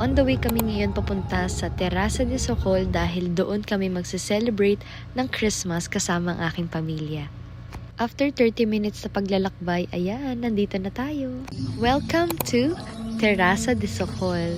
On the way kami ngayon papunta sa Terraza de Socol dahil doon kami magse-celebrate ng Christmas kasama ang aking pamilya. After 30 minutes na paglalakbay, ayan, nandito na tayo. Welcome to Terraza de Socol.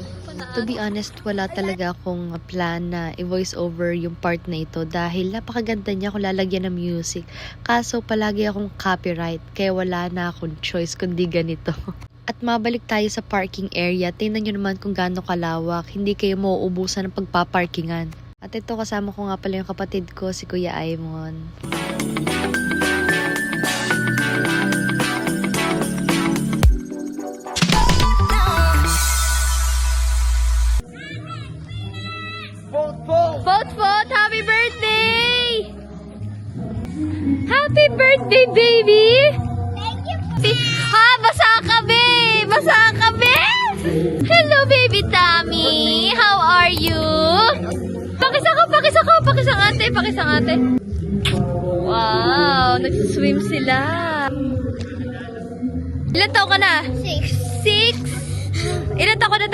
To be honest, wala talaga akong plan na i-voice over yung part na ito dahil napakaganda niya kung lalagyan ng music. Kaso palagi akong copyright kaya wala na akong choice kundi ganito. At mabalik tayo sa parking area. Tingnan nyo naman kung gaano kalawak. Hindi kayo mauubusan ng pagpaparkingan. At ito kasama ko nga pala yung kapatid ko, si Kuya Aimon.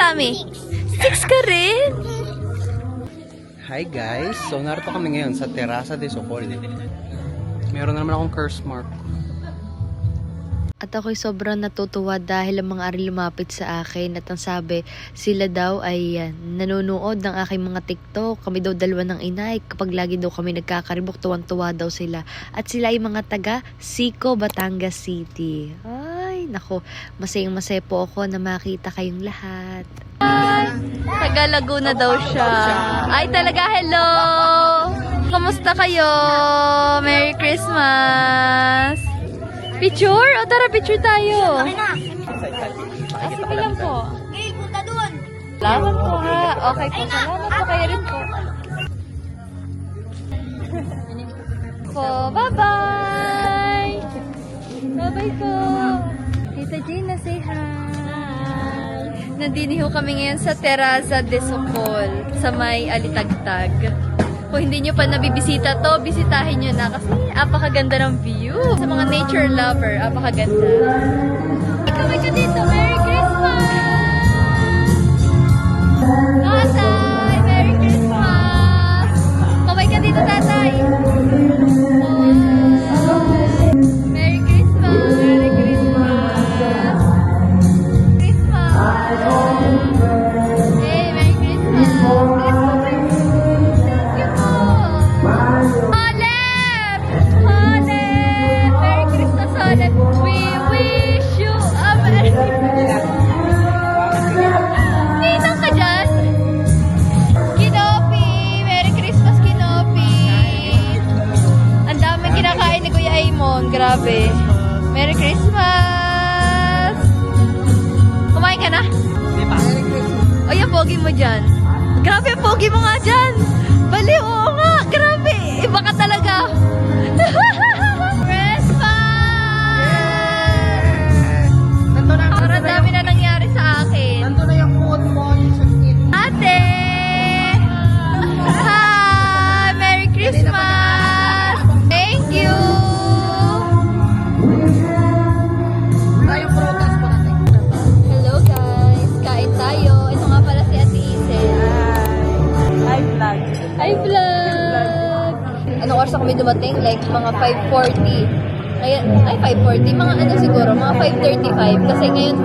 Tammy? Six ka rin? Hi guys! So narito kami ngayon sa Terraza de Socol. Meron na naman akong curse mark. At ako'y sobrang natutuwa dahil ang mga ari lumapit sa akin at ang sabi, sila daw ay ah, nanonood ng aking mga TikTok. Kami daw dalawa ng inay. Kapag lagi daw kami nagkakaribok, tuwan-tuwa daw sila. At sila ay mga taga Sico, Batangas City. Ay, nako, masayang masaya po ako na makita kayong lahat. Taga Laguna daw siya. Ay, talaga, hello! Kamusta kayo? Merry Christmas! Picture? O tara, picture tayo. Ah, sige lang po. Okay, punta dun. Salamat po ha. Okay po, salamat po kayo rin po. Po, bye-bye! Bye-bye po! Gina, say hi! Nandini ho kami ngayon sa Terraza de Socol sa may Alitagtag. Kung hindi nyo pa nabibisita to, bisitahin nyo na kasi apakaganda ng view. Sa mga nature lover, apakaganda. Ikaw ka dito, Merry Christmas! Tatay! Merry Christmas! Kaway ka dito, tatay! Dumating? Like mga 5.40. Kaya, ay 5.40. Mga ano siguro, mga 5.35. Kasi ngayon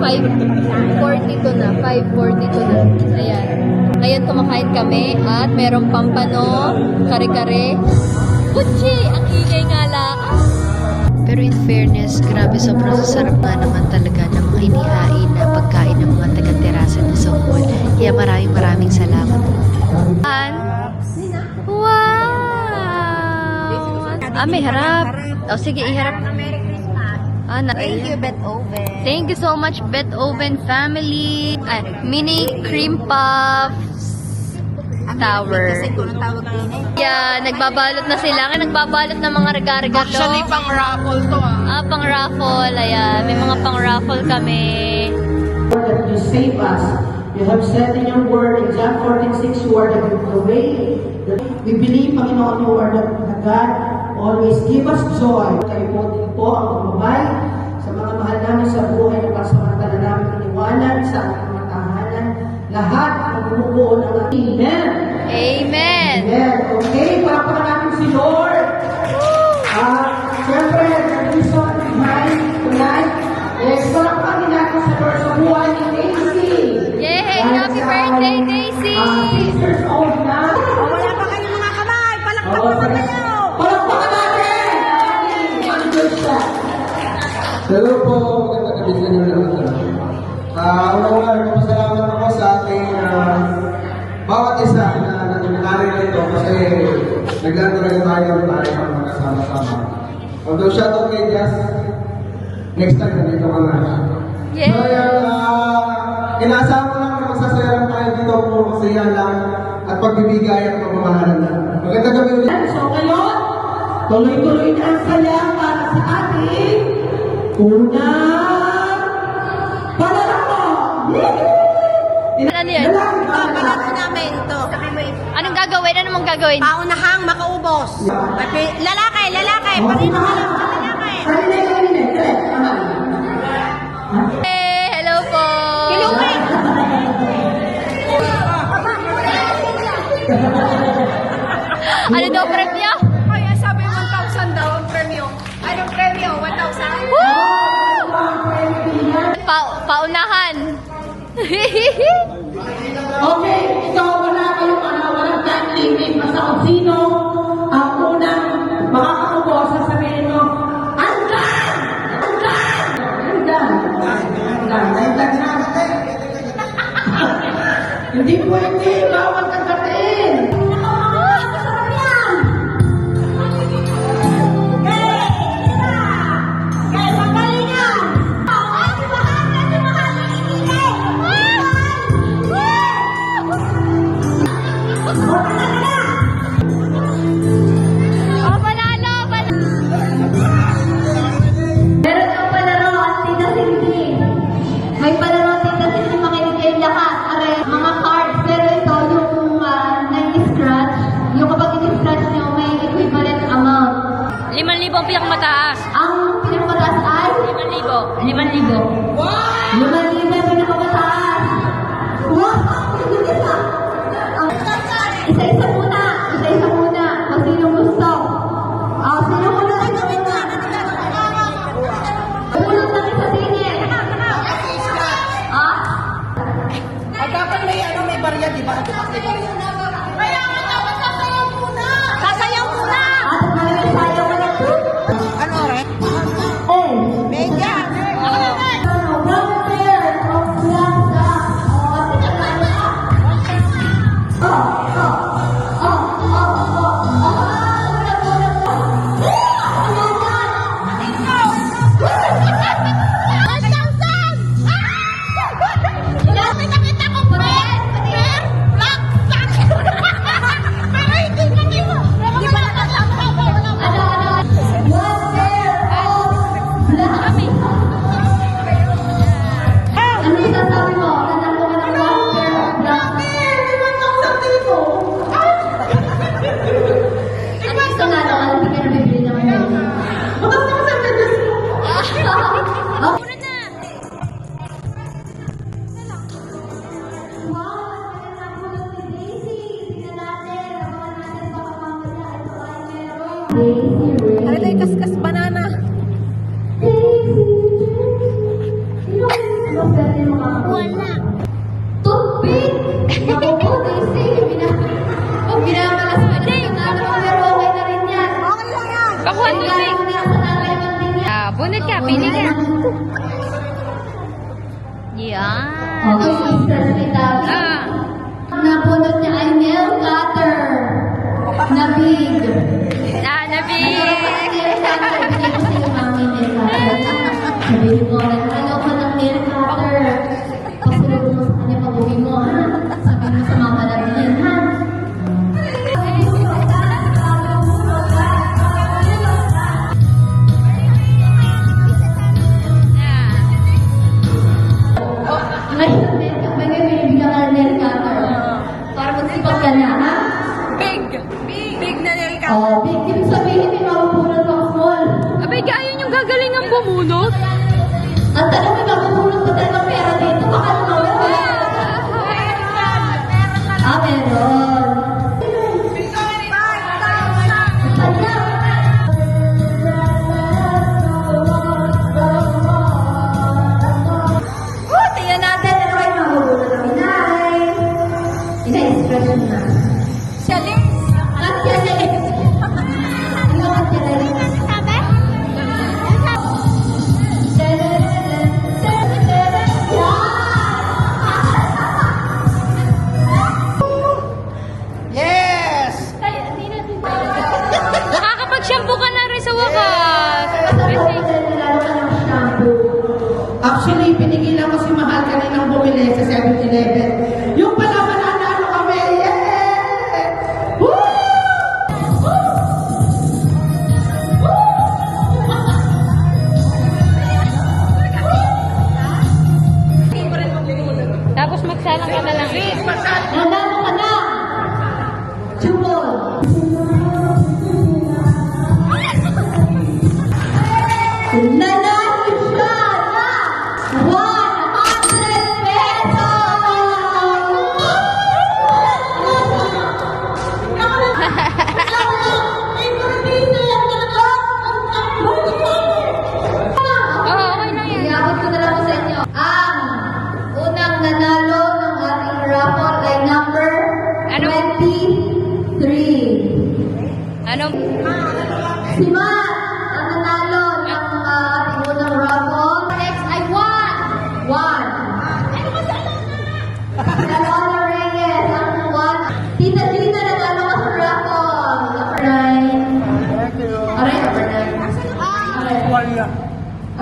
5.42 na. 5.42 na. Ayan. Ngayon kumakain kami at merong pampano, kare-kare. Kutsi! Ang ingay nga lang. Pero in fairness, grabe sobrang sasarap nga naman talaga ng mga inihain na pagkain ng mga taga-terasa na Sokol. Kaya maraming maraming salamat. Wow! Ah, may harap. O sige, iharap. Merry Christmas. Ah, na- Thank you, Bet Oven. Thank you so much, Bet Oven family. Ay, mini cream puffs tower. Kasi kung ang tawag din eh. Yeah, nagbabalot na sila. Kaya nagbabalot ng mga regarga to. Actually, pang raffle to ah. Ah, pang raffle. Ayan, may mga pang raffle kami. that you save us. You have said in your word, in John 14:6, you are the, way. We believe, Panginoon, you are the God. Always give us joy. Kalimutin po po ang pagmamay sa mga mahal namin sa buhay na pasamantala namin iniwanan sa ating mga tahanan. Lahat ang bumubuo ng ating Amen. Amen. Amen. Okay, para pa natin si Lord. Ah, uh, siyempre, Hello po, magandang gabi sa inyo naman. Ah. Ah, uh, Unang-una, nagpapasalamat ako sa ating uh, bawat isa na nangyari nito kasi naglaan talaga tayo ng tayo ng mga sama-sama. Although shoutout kay Jazz, next time nandito ka na. Yeah. So, yan, uh, inaasahan ko lang na magsasayaran tayo dito po, masaya lang at pagbibigay at pagmamahalan lang. Magandang gabi ulit. So, ngayon, tuloy-tuloy na ang saya para sa ating Una, palarama! Ano yan? Oh, palato ah, namin to. Anong gagawin? Ano mong gagawin? Paunahang makaubos. Lalaki, lalaki. Parino ka lang sa lalaki. Hey, hello po. Kilungin. ano daw prep niya? 你在你在干什么呢小丁 Salang ka na lang. Manalo ka na! Jubal!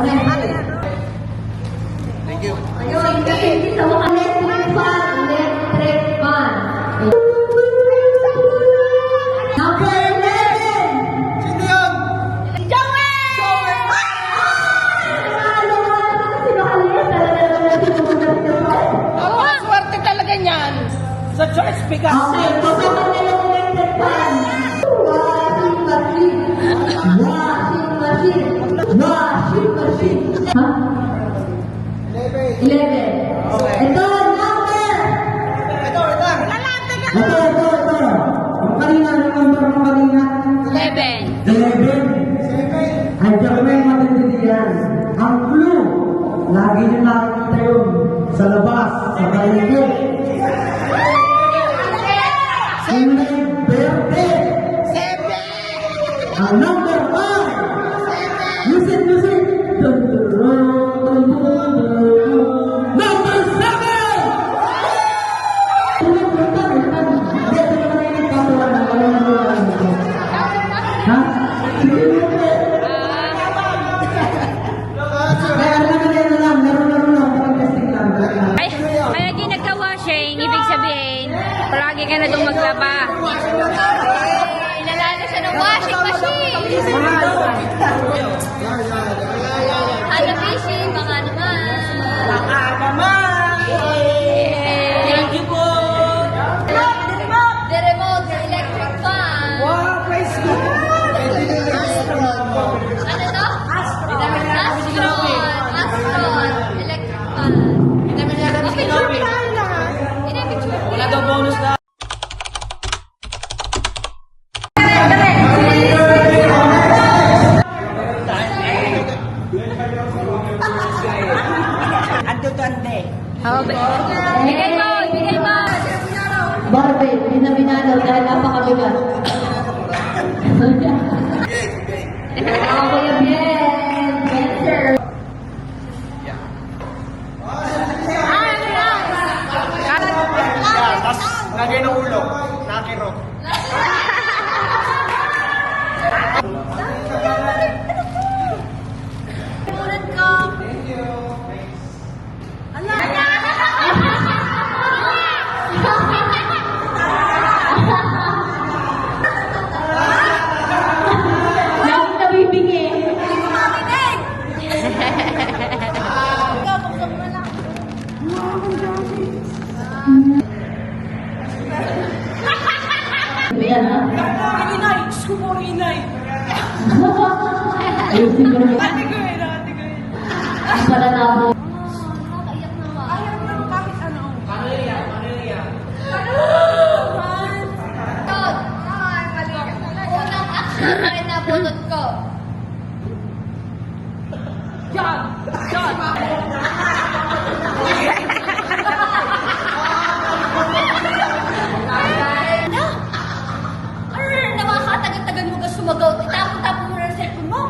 Hola. Ay, nabutot ko. John! John! Nakakatagal-tagal mo ka sumagaw. Itapon-tapon mo na sa cellphone mo.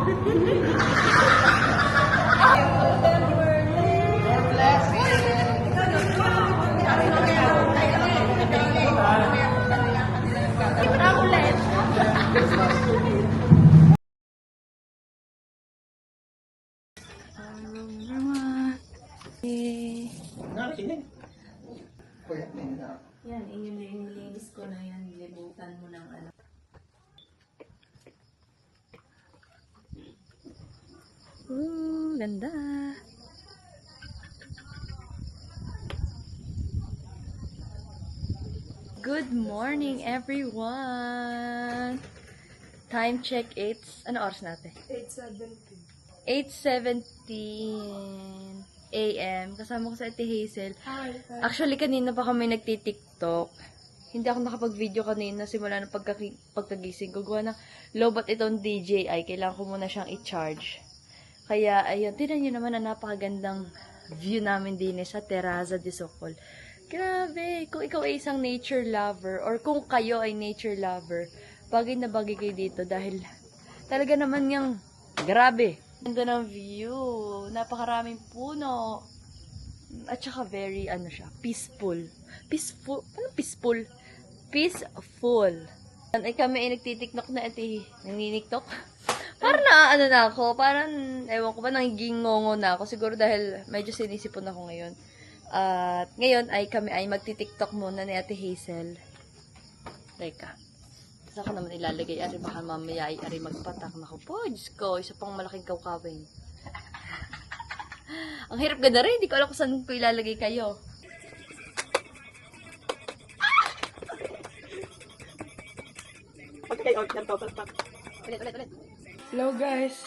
Yan, inilinis ko na yan. Libutan mo ng ano. Ooh, ganda. Good morning, everyone! Time check, 8... Ano oras natin? 8.17 a.m. Kasama ko sa Ate Hazel. Actually, kanina pa kami nagtitiktok. Hindi ako nakapag-video kanina simula ng pagkaki- pagkagising ko. Gawa ng lobat itong DJI. Kailangan ko muna siyang i-charge. Kaya, ayun, tinan nyo naman na napakagandang view namin din eh, sa Terraza de Socol. Grabe! Kung ikaw ay isang nature lover or kung kayo ay nature lover, bagay na bagay kayo dito dahil talaga naman yung grabe. Ganda ng view. Napakaraming puno. At saka very, ano siya, peaceful. Peaceful? Ano peaceful? Peaceful. Ay kami ay nagtitiktok na ati. Nanginiktok? Parang na, ano na ako, parang, ewan ko ba, nangiging ngongo na ako. Siguro dahil medyo sinisipon ako ngayon. At ngayon ay kami ay magtitiktok muna ni Ate Hazel. Teka. Saan ko naman ilalagay? Ari, baka mamaya ay ari magpatak. Naku po, Diyos ko, isa pang malaking kawkawin. Ang hirap ganda rin. Hindi ko alam kung saan ko ilalagay kayo. Ulit, ulit, ulit. Hello guys.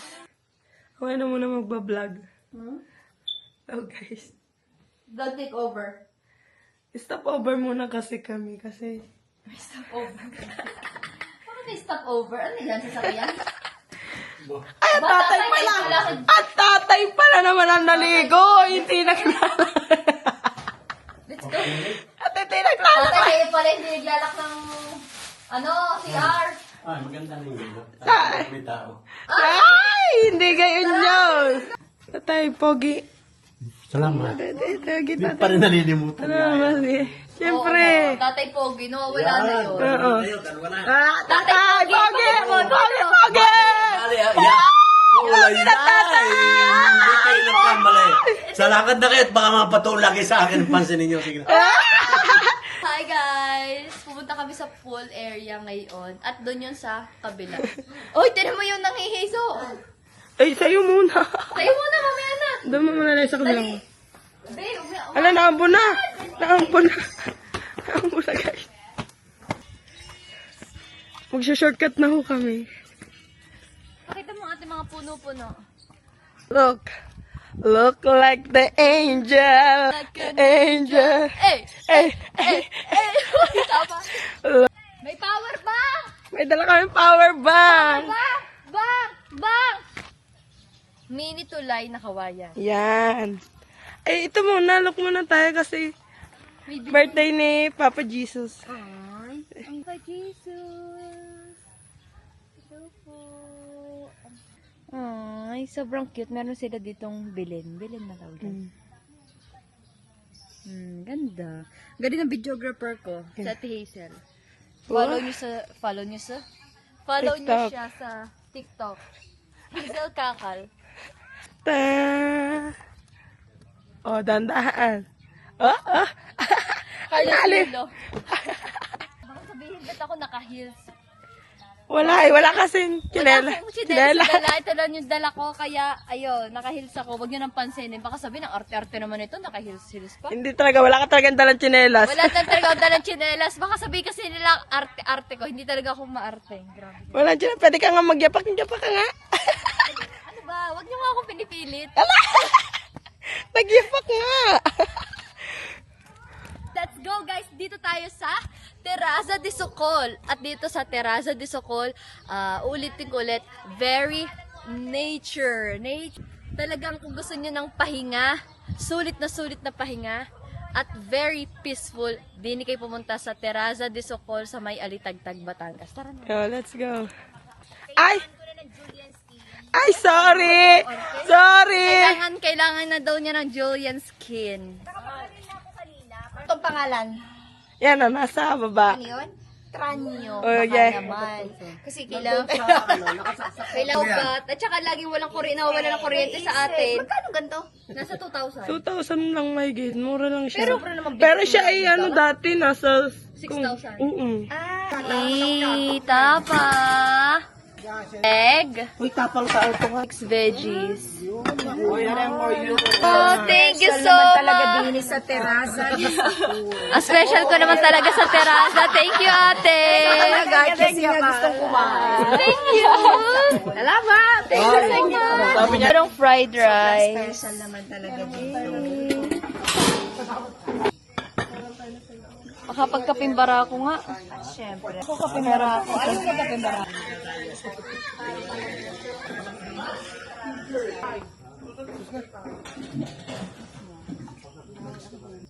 Ako na muna magbablog. Hello guys. Vlog take over. Stop over muna kasi kami kasi Stop over. Ano may stop over? Ano yan? Sasakyan? Ay, at tatay pala! At tatay pala naman ang naligo! Hindi naglalak. Let's go. At hindi. Tatay kayo pala hindi naglalak ng ano, CR. Ay, hindi gayon yun. Tatay, pogi. Salamat. Tatay, Hindi pa rin nalilimutan. Ano naman eh. Siyempre. Oo, tatay Pogi, nawawala na yun. Oo. Dalawa na. Ah, tatay, pogi! Pogi! Pogi, pogi! Dali, ah, yeah. Wala yun ay. Hindi kayo nagkamali. Sa lakad na kayo at baka mga patulagi sa akin. Pansin ninyo. Sige na. Hi guys! Pumunta kami sa pool area ngayon. At doon yun sa kabila. Uy, tinan mo yung nanghihiso! Ay, sa'yo muna. Tayo muna, mamaya na! Doon mo muna na sa kabilang. Babe, umaya, Ala, naambo na. Naambo na. Naambo na, guys. Magsha-shortcut na ho kami. Pakita mo ating mga puno-puno. Look. Look like the angel. Angel. Eh! Eh, Eh! Eh! Tama. May power bank! may dala kami power bank. Bang! Bang! Bang! Mini tulay na kawayan. Yan. Eh, ito muna. Look muna tayo kasi birthday ni Papa Jesus. Ay, ka Jesus. Hello po. Ay, sobrang cute. Meron sila ditong bilin. Bilin na tawag. Mm. Hmm, ganda. Ganda ng videographer ko, sa Ate Hazel. Follow niyo sa, follow niyo sa, follow niyo TikTok. siya sa TikTok. Hazel Kakal. Ta. Oh, dandahan. Oh, oh. Carlos Lalim. Lilo. Baka sabihin ba't ako naka-heels? Wala eh. Wala kasing kinela. Wala akong chinelas Kinela. dala. Ito lang yung dala ko. Kaya, ayun, naka-heels ako. Huwag nyo nang pansinin. Baka sabihin, ang arte-arte naman ito. Naka-heels-heels pa. Hindi talaga. Wala ka talagang dalang chinelas. Wala talaga ako dalang chinelas. Baka sabihin kasi nila arte-arte ko. Hindi talaga ako maarte. Grabe. Wala chinelas. Pwede ka nga magyapak. Magyapak ka nga. Ano ba? Huwag nyo nga akong pinipilit. Nagyapak nga. Go guys! Dito tayo sa Terraza de Socol. At dito sa Terraza de Socol, ah, ulitin ko ulit, very nature. nature. Talagang kung gusto nyo ng pahinga, sulit na sulit na pahinga, at very peaceful, din kayo pumunta sa Terraza de Socol sa may Alitagtag, Batangas. Tara na. Yo, let's go. Ay! Ay, sorry! Sorry! Kailangan, kailangan na daw niya ng Julian skin. Itong pangalan. Yan na, nasa baba. Ano yun? tranyo. Oh, baka yeah. naman. Kasi kailangan, kailangan ugat. At saka laging walang kuryente, nawawala ng kuryente sa atin. Magkano ganito? Nasa 2,000. 2,000 lang may gate. Mura lang siya. Pero, pero naman, Pero siya ay ano dati, nasa... 6,000. Oo. Eh, tapa. Egg. Uy, tapang tao to nga. Six veggies. Oh, thank you so much. sa terasa. Ang special ko naman talaga sa terasa. Thank you, ate. kasi nga gustong kumain. Thank you. Salamat. Thank you so much. Merong fried rice. Special naman talaga dito. Makapagkapimbara ako nga. Siyempre. Ako kapimbara ako. Ayaw mo kapimbara.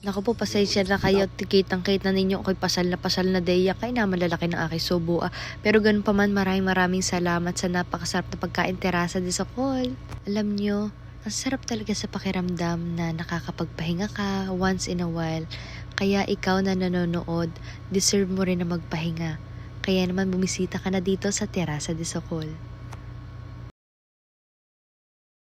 Naku po, pasensya na kayo. Tikitang-kita ninyo ako'y pasal na pasal na day. Kaya naman lalaki ng aking subo. ah. Pero ganun pa man, maraming maraming salamat sa napakasarap na pagkain terasa de Sokol. Alam nyo, ang sarap talaga sa pakiramdam na nakakapagpahinga ka once in a while. Kaya ikaw na nanonood, deserve mo rin na magpahinga. Kaya naman bumisita ka na dito sa Terasa de Sokol.